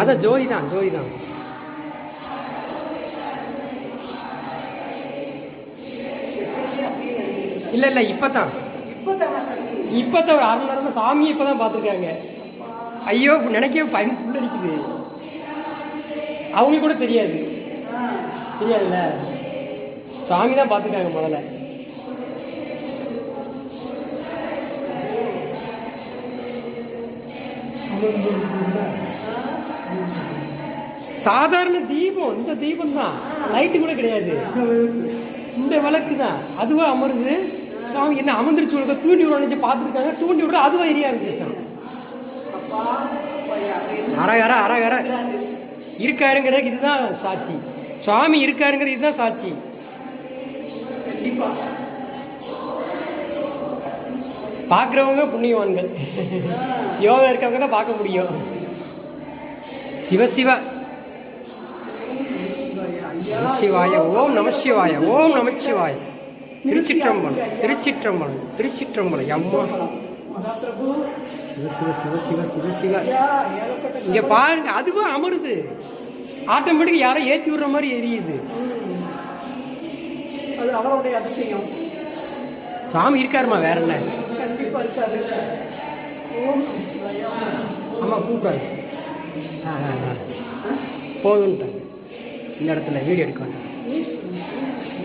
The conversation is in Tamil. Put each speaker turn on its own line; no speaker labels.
அதான் ஜோதி தான் ஜோதி தான். இல்ல இல்ல இப்பதான். இப்பதான் ஒரு அரை மணி நேரமா இப்போ இப்பதான் பாத்துருக்காங்க ஐயோ நினைக்கவே பயம் புள்ளடிக்குது அவங்களுக்கு கூட தெரியாது. தெரியாதுல்ல? சாமி தான் பாத்துருக்காங்க முதல்ல. சாதாரண தீபம் இந்த தீபம் தான் லைட்டு கூட கிடையாது. இந்த விளக்கு தான் அதுவா அமருது. சாமி என்ன அமர்ந்துருச்சு விடுக்க தூண்டி விட பார்த்துருக்காங்க. தூண்டி விட அதுவா எரியா இருந்துச்சு அரகர அரகர இருக்காருங்கிறது இதுதான் சாட்சி. சுவாமி இருக்காருங்கிறது இதுதான் சாட்சி. பார்க்குறவங்க புண்ணியவான்கள். யோகா இருக்கவங்க தான் பார்க்க முடியும். சிவ சிவ. சிவாய ஓம் நம சிவாய ஓம் நம சிவாய. திருச்சிற்றம்பலம் திருச்சிற்றம்பலம் திருச்சிற்றம்பலம். அம்மா. சிவ சிவ சிவ சிவ சிவ சிவ. இங்க பாருங்க அதுவும் அமருது. ஆட்டோமேட்டிக் யாரோ ஏத்தி விடுற மாதிரி எரியுது.
அது அவருடைய அதிசயம்.
சாமி இருக்காருமா வேற என்ன?
ஆமாம் கூப்பிடாது ஆ ஆ சிவாய.
போதுன்ட்டாங்க இந்த இடத்துல வீடியோ எடுக்க வேண்டாம்.